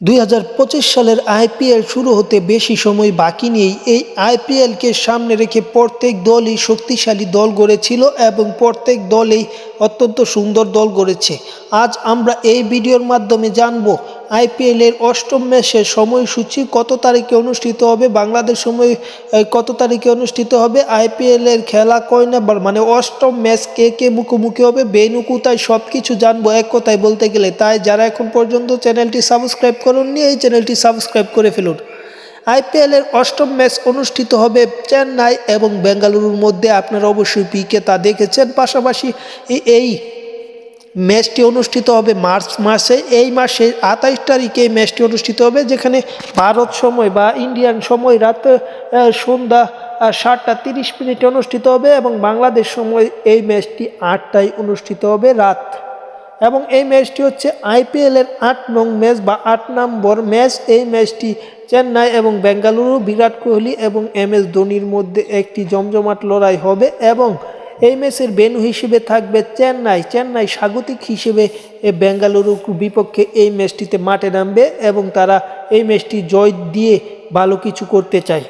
দুই হাজার পঁচিশ সালের আইপিএল শুরু হতে বেশি সময় বাকি নেই এই আইপিএলকে সামনে রেখে প্রত্যেক দলই শক্তিশালী দল গড়েছিল এবং প্রত্যেক দলেই অত্যন্ত সুন্দর দল গড়েছে। আজ আমরা এই ভিডিওর মাধ্যমে জানব আইপিএলের অষ্টম ম্যাচের সময়সূচি কত তারিখে অনুষ্ঠিত হবে? বাংলাদেশ সময় কত তারিখে অনুষ্ঠিত হবে? আইপিএলের খেলা কয় নাম্বার? মানে অষ্টম ম্যাচ কে কে মুখোমুখি হবে? বেনু কোথায়? সব কিছু জানব এক কথায় বলতে গেলে। তাই যারা এখন পর্যন্ত চ্যানেলটি সাবস্ক্রাইব করুননি, এই চ্যানেলটি সাবস্ক্রাইব করে ফেলুন। আইপিএলের অষ্টম ম্যাচ অনুষ্ঠিত হবে চেন্নাই এবং বেঙ্গালুরুর মধ্যে। আপনারা অবশ্যই পিকে তা দেখেছেন। পাশাপাশি এই- এই ম্যাচটি অনুষ্ঠিত হবে মার্চ মাসে। এই মাসে আঠাইশ তারিখে এই ম্যাচটি অনুষ্ঠিত হবে, যেখানে ভারত সময় বা ইন্ডিয়ান সময় রাত সন্ধ্যা সাতটা তিরিশ মিনিটে অনুষ্ঠিত হবে এবং বাংলাদেশ সময় এই ম্যাচটি আটটায় অনুষ্ঠিত হবে রাত। এবং এই ম্যাচটি হচ্ছে আইপিএলের আট নং ম্যাচ বা আট নম্বর ম্যাচ এই ম্যাচটি চেন্নাই এবং বেঙ্গালুরু, বিরাট কোহলি এবং এম এস ধোনির মধ্যে একটি জমজমাট লড়াই হবে এবং এই ম্যাচের বেনু হিসেবে থাকবে চেন্নাই। চেন্নাই স্বাগতিক হিসেবে বেঙ্গালুরুর বিপক্ষে এই ম্যাচটিতে মাঠে নামবে এবং তারা এই ম্যাচটি জয় দিয়ে ভালো কিছু করতে চায়।